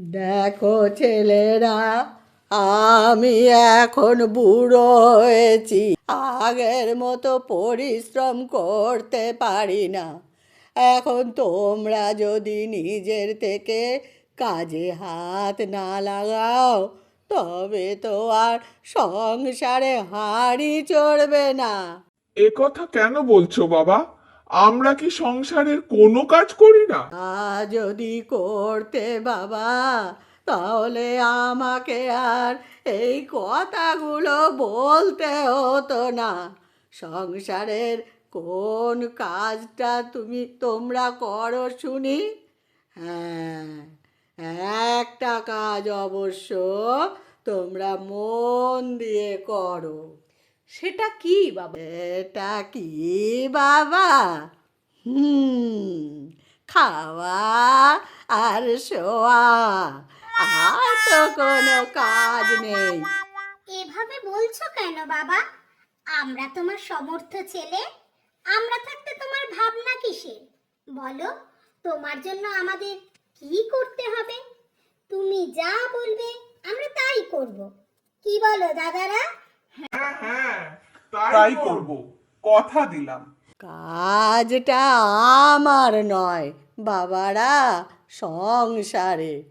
দেখো ছেলেরা, আমি এখন বুড়ো হয়েছি। আগের মতো পরিশ্রম করতে পারি না। এখন তোমরা যদি নিজের থেকে কাজে হাত না লাগাও, তবে তো আর সংসারে হাড়ি চড়বে না। এ কথা কেন বলছো বাবা? আমরা কি সংসারের কোনো কাজ করি না? যদি করতে বাবা, তাহলে আমাকে আর এই কথাগুলো বলতে হতো না। সংসারের কোন কাজটা তুমি তোমরা করো শুনি? হ্যাঁ একটা কাজ অবশ্য তোমরা মন দিয়ে করো। সেটা কি বাবা? এটা কি বাবা? হুম খাওয়া আর শোয়া আর তো কোনো কাজ নেই। এভাবে বলছো কেন বাবা? আমরা তোমার সমর্থ ছেলে। আমরা থাকতে তোমার ভাবনা কিসের? বলো তোমার জন্য আমাদের কি করতে হবে? তুমি যা বলবে আমরা তাই করব। কি বলো দাদারা? হ্যাঁ হ্যাঁ তাই করব। কথা দিলাম। কাজটা আমার নয় বাবারা সংসারে।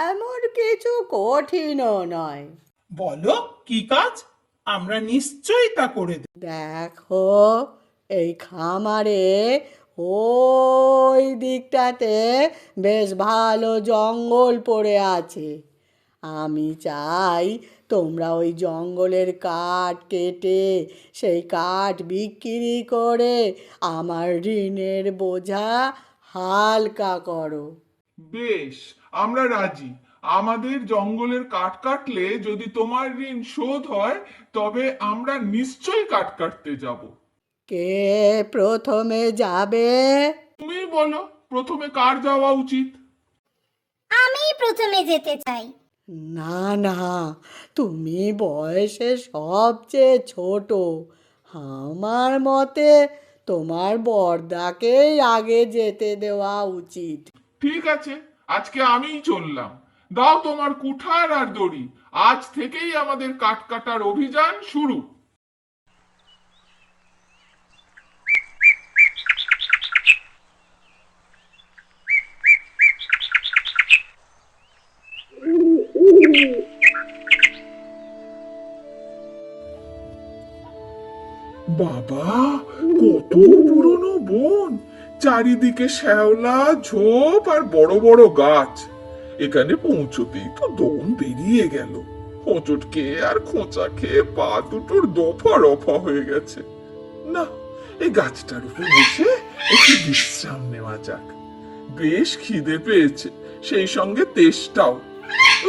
এমন কিছু কঠিনও নয়। বলো কি কাজ? আমরা নিশ্চয়ই তা করে দেব। দেখো এই খামারে ওই দিকটাতে বেশ ভালো জঙ্গল পড়ে আছে। আমি চাই তোমরা ওই জঙ্গলের কাঠ কেটে সেই কাঠ বিক্রি করে আমার ঋণের বোঝা হালকা করো। বেশ আমরা রাজি। আমাদের জঙ্গলের কাঠ কাটলে যদি তোমার ঋণ শোধ হয় তবে আমরা নিশ্চয়ই কাঠ কাটতে যাব। কে প্রথমে যাবে? তুমি বলো প্রথমে কার যাওয়া উচিত? আমি প্রথমে যেতে চাই। না না, তুমি বয়সে সবচেয়ে ছোট। আমার মতে তোমার বর্দাকেই আগে যেতে দেওয়া উচিত। ঠিক আছে, আজকে আমিই চললাম। দাও তোমার কুঠার আর দড়ি। আজ থেকেই আমাদের কাঠ কাটার অভিযান শুরু। বাবা, কত পুরনো বন। চারিদিকে শ্যাওলা, ঝোপ আর বড় বড় গাছ। এখানে পৌঁছতেই তো দম বেরিয়ে গেল। হোঁচট আর খোঁচা খেয়ে পা দুটোর দফা রফা হয়ে গেছে। না, এই গাছটার উপর বসে একটু বিশ্রাম নেওয়া যাক। বেশ খিদে পেয়েছে, সেই সঙ্গে তেষ্টাও।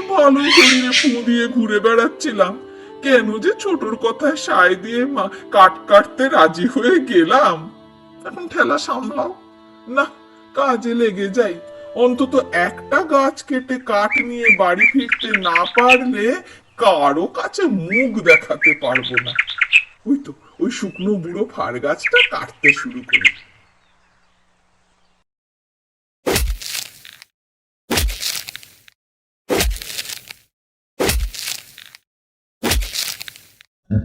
ভালোই শরীরে ফু দিয়ে ঘুরে বেড়াচ্ছিলাম। কেন যে ছোটর কথায় সায় দিয়ে মা কাট কাটতে রাজি হয়ে গেলাম। এখন ঠেলা সামলাও। না, কাজে লেগে যাই। অন্তত একটা গাছ কেটে কাঠ নিয়ে বাড়ি ফিরতে না পারলে কারও কাছে মুখ দেখাতে পারব না। ওই তো, ওই শুকনো বুড়ো ফার গাছটা কাটতে শুরু করি। আমার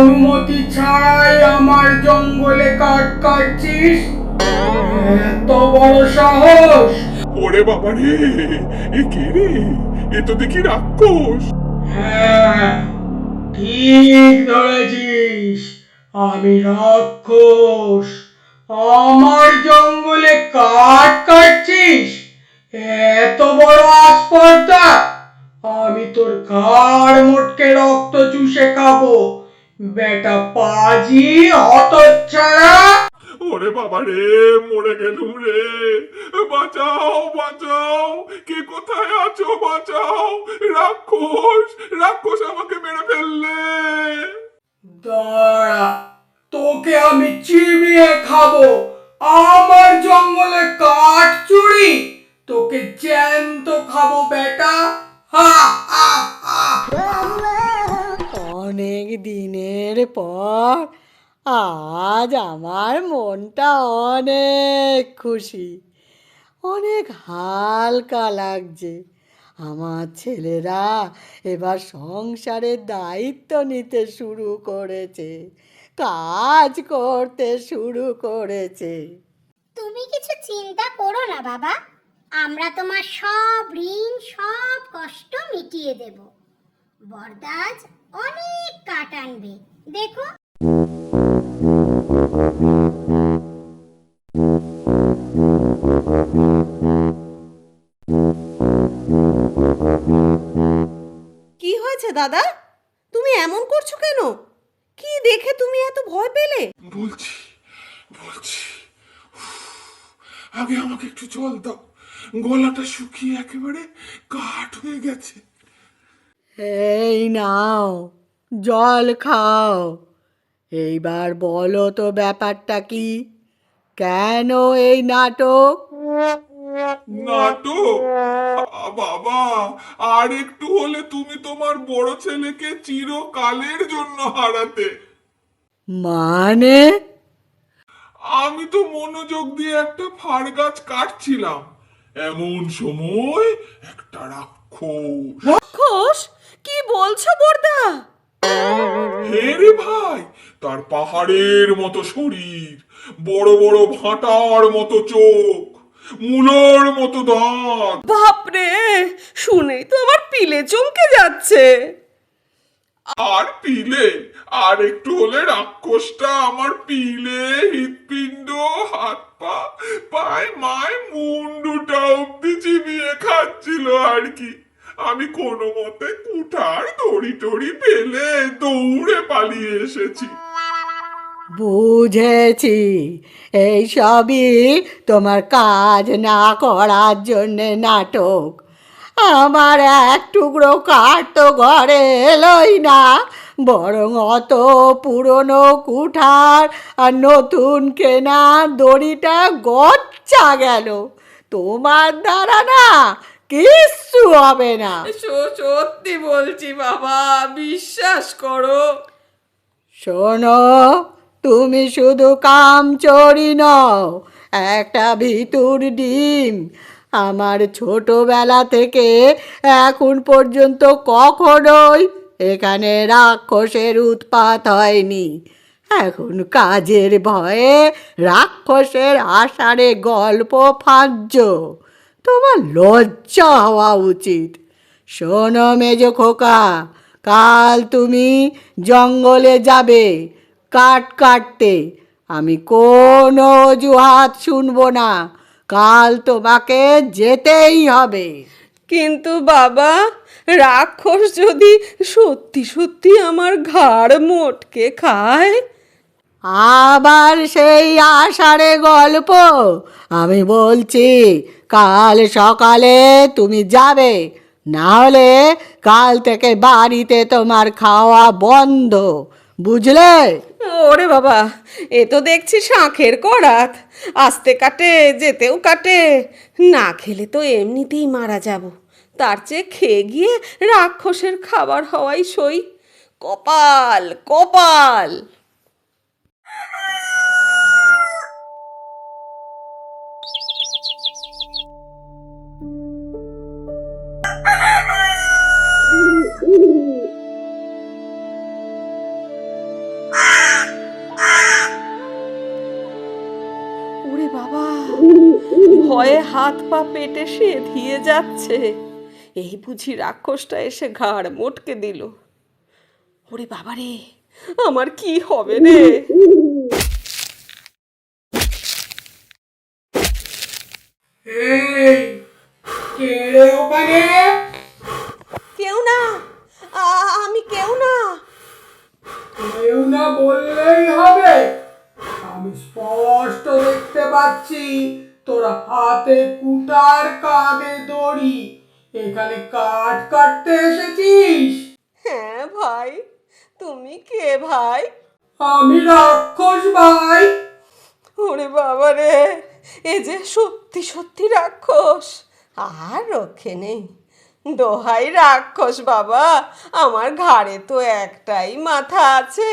অনুমতি ছাড়াই আমার জঙ্গলে কাট কাটছিস? এত বড় সাহস! ওরে বাবা রে! এ কে রে? এ তো দেখি রাক্ষস! হ্যাঁ ঠিক ধরেছিস। আমি রাক্ষস, আমার জঙ্গলে কাঠ কাটছিস? এত বড় আস্পর্ধা! আমি তোর ঘাড় মোটকে রক্ত চুষে খাব। বেটা পাজি, হতচ্ছাড়া! ওরে বাবা রে, মরে গেলুম রে। বাঁচাও বাঁচাও! কে কোথায় আছো? বাঁচাও! রাক্ষস রাক্ষস আমাকে মেরে ফেললে! দাঁড়া, তোকে আমি চিবিয়ে খাব। আমার জঙ্গলে কাঠ চুরি, তোকে জ্যান্ত খাব বেটা। হা দিনের পর, আজ আমার মনটা অনেক খুশি, অনেক হালকা লাগছে। আমার ছেলেরা এবার সংসারের দায়িত্ব নিতে শুরু করেছে। কাজ করতে শুরু করেছে। তুমি কিছু চিন্তা করো না বাবা। আমরা তোমার সব ঋণ, সব কষ্ট মিটিয়ে দেব। বরদাজ অনেক কাট আনবে। দেখো দাদা? তুমি এমন করছ কেন? কি দেখে তুমি এত ভয় পেলে? বলছি বলছি আগে আমাকে একটু জল দাও। গলাটা শুকিয়ে একেবারে কাঠ হয়ে গেছে। এই নাও জল খাও। এইবার বলো তো ব্যাপারটা কি? কেন এই নাটক? নাটক বাবা আর একটু হলে তুমি তোমার বড় ছেলেকে চিরকালের জন্য হারাতে। মানে? আমি তো মনোযোগ দিয়ে একটা ফাড় গাছ কাটছিলাম। এমন সময় একটা রাক্ষস। রাক্ষস? কি বলছো বর্দা? হে রে ভাই তার পাহাড়ের মতো শরীর বড় বড় ভাটার মতো চোখ মূলর মতো দাঁত। বাপরে শুনেই তো আমার পিলে চমকে যাচ্ছে। আর পিলে আর একটু হলে রাক্ষসটা আমার পিলে হৃৎপিণ্ড হাত পা পায় মায় মুন্ডুটা অব্দি চিবিয়ে খাচ্ছিল আর কি। আমি কোনো মতে কুঠার দড়ি টড়ি পেলে দৌড়ে পালিয়ে এসেছি। বুঝেছি। এই সবই তোমার কাজ না করার জন্যে নাটক। আমার এক টুকরো কাঠ তো ঘরে এলোই না বরং অত পুরনো কুঠার আর নতুন কেনা দড়িটা গচ্চা গেল। তোমার দ্বারা না কিচ্ছু হবে না। সত্যি বলছি বাবা বিশ্বাস করো। শোনো তুমি শুধু কাম চড়ি নও, একটা ভিতুর ডিম। আমার ছোটবেলা থেকে এখন পর্যন্ত কখনোই এখানে রাক্ষসের উৎপাত হয়নি। এখন কাজের ভয়ে রাক্ষসের আষাঢ়ে গল্প ফাঁজ্য। তোমার লজ্জা হওয়া উচিত। শোনো মেজ খোকা, কাল তুমি জঙ্গলে যাবে। কাঠ কাটতে। আমি কোনো অজুহাত শুনব না। কাল তোমাকে যেতেই হবে। কিন্তু বাবা রাক্ষস যদি সত্যি সত্যি আমার ঘাড় মোটকে খায়? আবার সেই আষাঢ়ে গল্প। আমি বলছি কাল সকালে তুমি যাবে। না হলে কাল থেকে বাড়িতে তোমার খাওয়া বন্ধ। বুঝলে? ওরে বাবা, এ তো দেখছি শাঁখের করাত। আসতে কাটে, যেতেও কাটে। না খেলে তো এমনিতেই মারা যাব। তার চেয়ে খেয়ে গিয়ে রাক্ষসের খাবার হওয়াই সই। কপাল কপাল! হাত পা পেটে সে ধিয়ে যাচ্ছে। এই বুঝি রাক্ষসটা এসে ঘাড় মোটকে দিল। ওরে বাবা রে আমার কি হবে রে? কেউ না আ- আমি কেউ না। কেউ না বললেই হবে। আমি স্পষ্ট দেখতে পাচ্ছি। এখানে কাঠ কাটতে এসেছিস? হ্যাঁ ভাই তুমি কে ভাই? আমি রাক্ষস ভাই। ওরে বাবা রে এ যে সত্যি সত্যি রাক্ষস আর রক্ষে নেই। দোহাই রাক্ষস বাবা আমার ঘাড়ে তো একটাই মাথা আছে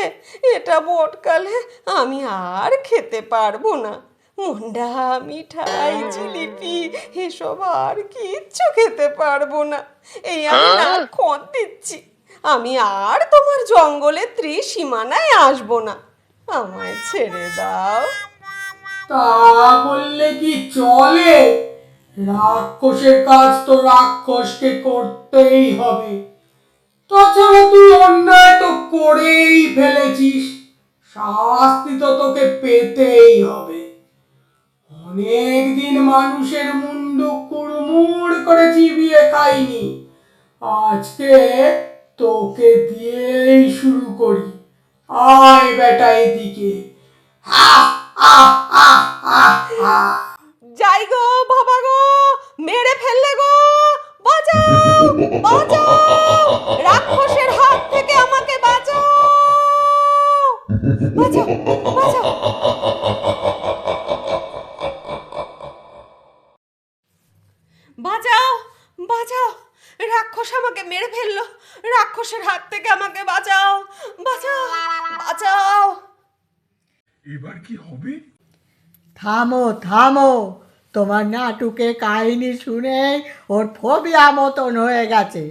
এটা মোটকালে আমি আর খেতে পারব না। মুন্ডা মিঠাই জিলিপি এসব আর কিচ্ছু খেতে পারব না। এই আমি না খত দিচ্ছি। আমি আর তোমার জঙ্গলের ত্রিসীমানায় আসব না। আমায় ছেড়ে দাও। তা বললে কি চলে? রাক্ষসের কাজ তো রাক্ষসকে করতেই হবে। তাছাড়া তুই অন্যায় তো করেই ফেলেছিস। শাস্তি তো তোকে পেতেই হবে। অনেক দিন মানুষের মুন্ডু কুড়মুড় করে চিবিয়ে খাইনি। আজকে তোকে দিয়েই শুরু করি। আয় বেটা এদিকে। যাই গো বাবা গো, মেরে ফেললে গো। বাঁচাও বাঁচাও। রাক্ষসের হাত থেকে আমাকে বাঁচাও। বাঁচাও বাঁচাও বাঁচাও রাক্ষস আমাকে মেরে ফেলল রাক্ষসের হাত থেকে আমাকে বাঁচাও বাঁচাও বাঁচাও এবার কি হবে? থামো থামো। তোমার নাটুকে কাহিনী শুনে ওর ফোবিয়া মতন হয়ে গেছে।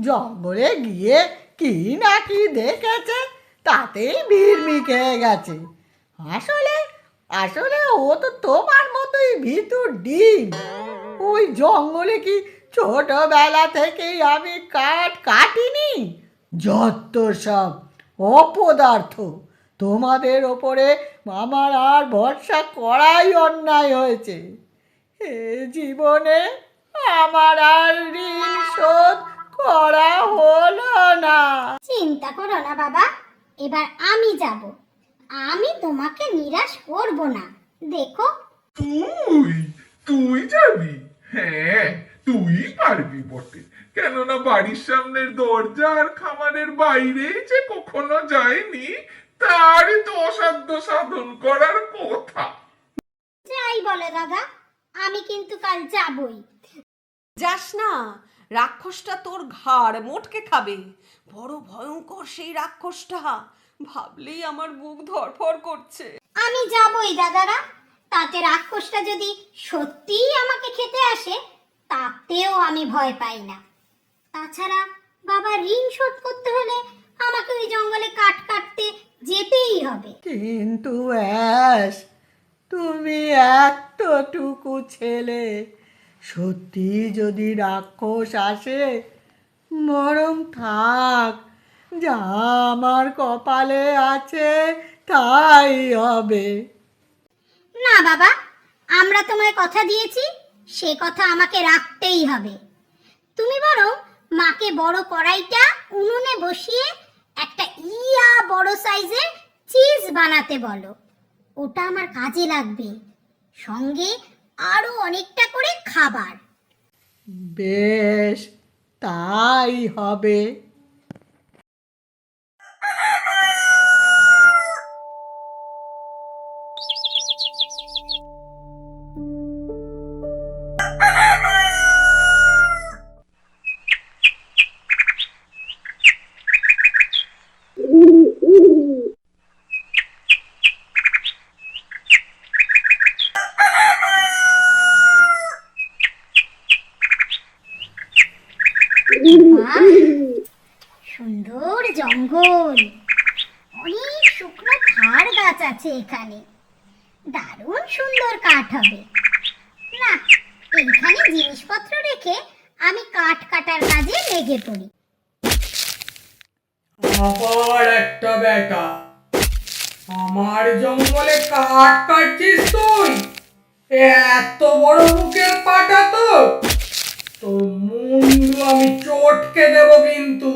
জঙ্গলে গিয়ে কি না কি দেখেছে? তাতেই ভিড়মি খেয়ে গেছে। আসলে আসলে ও তো তোমার মতোই ভিতর ডিম। ওই জঙ্গলে কি ছোটবেলা থেকেই আমি কাঠ কাটিনি? যত সব অপদার্থ। তোমাদের ওপরে আমার আর ভরসা করাই অন্যায় হয়েছে। এ জীবনে আমার আর ঋণ শোধ করা হলো না। চিন্তা করো না বাবা এবার আমি যাব। আমি তোমাকে নিরাশ করব না। দেখো। তুই তুই যাবি? হ্যাঁ তুই পারবি বটে। কেননা বাড়ির সামনের দরজা আর খামারের বাইরে যে কখনো যায়নি তারই তো অসাধ্য সাধন করার কথা। যাই বলে দাদা আমি কিন্তু কাল যাবই। যাস না রাক্ষসটা তোর ঘাড় মোটকে খাবে। বড় ভয়ঙ্কর সেই রাক্ষসটা ভাবলেই আমার বুক ধরফর করছে। আমি যাবই দাদারা তাতে রাক্ষসটা যদি সত্যিই আমাকে খেতে আসে তাতেও আমি ভয় পাই না। তাছাড়া বাবা ঋণ শোধ করতে হলে আমাকে ওই জঙ্গলে কাঠ কাটতে যেতেই হবে। কিন্তু অ্যাস তুমি এতটুকু ছেলে সত্যি যদি রাক্ষস আসে মরম থাক যা আমার কপালে আছে তাই হবে। না বাবা আমরা তোমায় কথা দিয়েছি সে কথা আমাকে রাখতেই হবে। তুমি বরং মাকে বড় কড়াইটা উনুনে বসিয়ে একটা ইয়া বড় সাইজের চিজ বানাতে বলো। ওটা আমার কাজে লাগবে। সঙ্গে আরও অনেকটা করে খাবার। বেশ, তাই হবে বাহ, সুন্দর জঙ্গল অনেক শুকনো খাড় গাছ আছে এখানে দারুণ সুন্দর কাঠ হবে। না এইখানে জিনিসপত্র রেখে আমি কাঠ কাটার কাজে লেগে পড়ি। আবার একটা বেটা আমার জঙ্গলে কাঠ কাটছিস তুই? এত বড় মুখের পাটা তো। তোর মুন্ডু আমি চটকে দেব কিন্তু।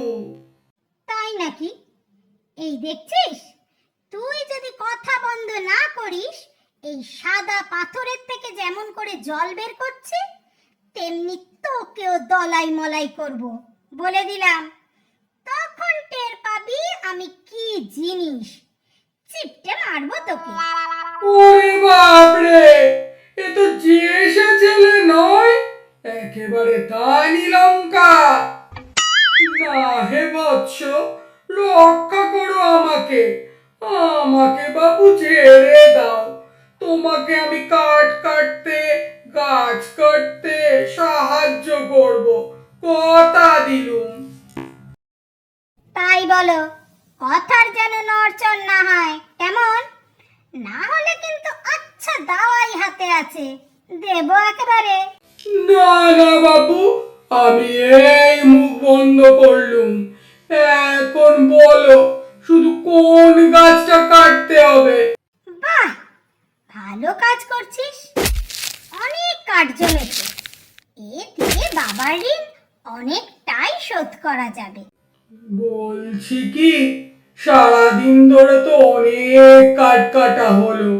তাই নাকি? এই দেখছিস? তুই যদি কথা বন্ধ না করিস এই সাদা পাথরের থেকে যেমন করে জল বের করছে, তেমনি তোকেও দলাই মলাই করব। বলে দিলাম, তখন টের পাবি আমি কি জিনিস। চিপটে মারবো তোকে। ওরে বাপরে, এ তো যে এসে ছেলে নয়, একেবারে দানি লঙ্কা না হে বৎস, রক্ষা করো আমাকে আমাকে বাবু ছেড়ে দাও। তোমাকে আমি কাঠ কাটতে গাছ কাটতে সাহায্য করব। কথা দিলুম। তাই বলো কথার যেন নড়চড় না হয় কেমন? না হলে কিন্তু আচ্ছা দাওয়াই হাতে আছে দেব একেবারে। না না বাবু আমি এই মুখ বন্ধ করলুম। এখন বলো শুধু কোন গাছটা কাটতে হবে? ভালো কাজ করছিস? অনেক কাঠ জমেছে। এ দিয়ে বাবার ঋণ অনেকটাই শোধ করা যাবে। বলছি কি সারাদিন ধরে তো অনেক কাঠ কাটা হলো।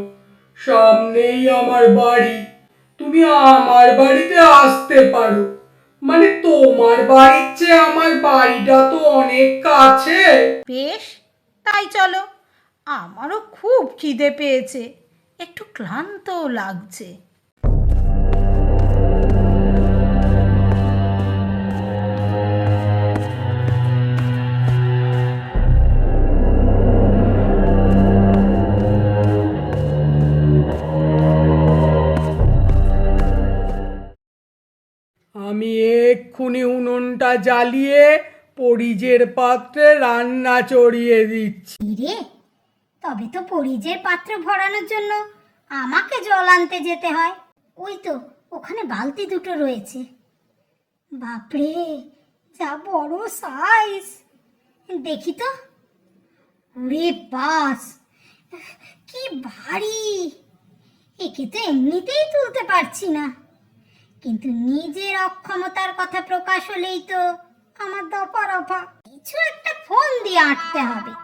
সামনেই আমার বাড়ি। তুমি আমার বাড়িতে আসতে পারো। মানে তোমার বাড়ির চেয়ে আমার বাড়িটা তো অনেক কাছে। বেশ তাই চলো। আমারও খুব খিদে পেয়েছে। একটু ক্লান্তও লাগছে। আমি এক্ষুনি উনুনটা জ্বালিয়ে পরিজের পাত্রে রান্না চড়িয়ে দিচ্ছি। রে? তবে তো পরিজের পাত্র ভরানোর জন্য আমাকে জল আনতে যেতে হয়। ওই তো, ওখানে বালতি দুটো রয়েছে। বাপরে, যা বড় সাইজ দেখি তো। ওরে বাস, কি ভারী। একে তো এমনিতেই তুলতে পারছি না। কিন্তু নিজের অক্ষমতার কথা প্রকাশ হলেই তো আমার দফা রফা কিছু একটা ফোন দিয়ে আঁটতে হবে।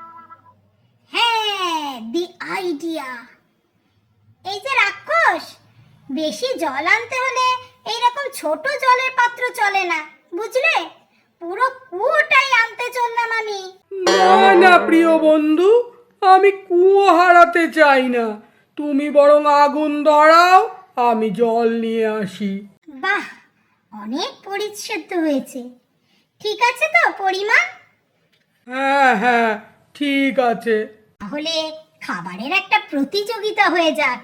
হ্যাঁ দি আইডিয়া এই যে রাক্ষস বেশি জল আনতে হলে এইরকম ছোট জলের পাত্র চলে না বুঝলে? পুরো কুয়োটাই আনতে চললাম আমি। না না প্রিয় বন্ধু আমি কুয়ো হারাতে চাই না। তুমি বরং আগুন ধরাও আমি জল নিয়ে আসি। বাহ অনেক পরিচ্ছেদ হয়েছে। ঠিক আছে তো পরিমাণ? হ্যাঁ হ্যাঁ ঠিক আছে। তাহলে খাবারের একটা প্রতিযোগিতা হয়ে যাক।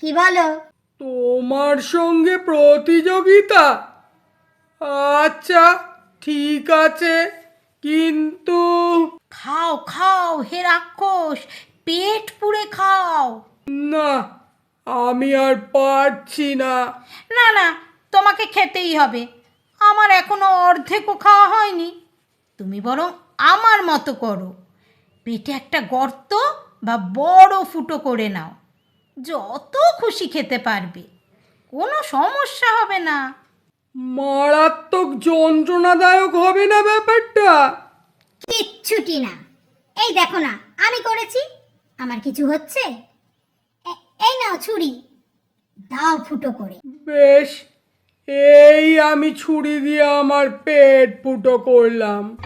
কি বলো? তোমার সঙ্গে প্রতিযোগিতা? আচ্ছা ঠিক আছে কিন্তু খাও খাও হে রাক্ষস পেট পুড়ে খাও। না আমি আর পারছি না। না না তোমাকে খেতেই হবে। আমার এখনও অর্ধেকও খাওয়া হয়নি। তুমি বরং আমার মতো করো। পেটে একটা গর্ত বা বড় ফুটো করে নাও। যত খুশি খেতে পারবে কোনো সমস্যা হবে না। মারাত্মক যন্ত্রণাদায়ক হবে না ব্যাপারটা? কিচ্ছুটি না। এই দেখো না আমি করেছি আমার কিছু হচ্ছে। এ- এই নাও ছুরি দাও ফুটো করে। বেশ এই আমি ছুরি দিয়ে আমার পেট ফুটো করলাম।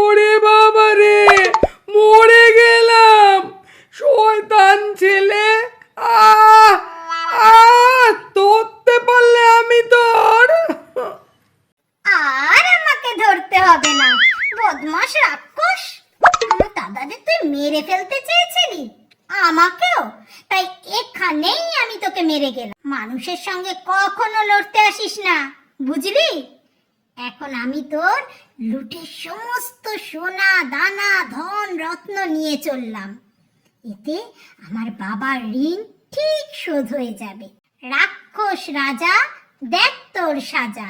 ওরে বাবা রে, মরে গেলাম। শয়তান ছেলে, আহ পারলে আমি তোর আর আমাকে ধরতে হবে না। বদমাস রাক্ষস আমার দাদাদের তুই মেরে ফেলতে চেয়েছিলি? আমাকেও? তাই এখানেই আমি তোকে মেরে গেলাম। মানুষের সঙ্গে কখনো লড়তে আসিস না, বুঝলি? এখন আমি তোর লুটের সমস্ত সোনা, দানা, ধন, রত্ন নিয়ে চললাম। এতে আমার বাবার ঋণ ঠিক শোধ হয়ে যাবে। রাক্ষস রাজা, দেখ তোর সাজা।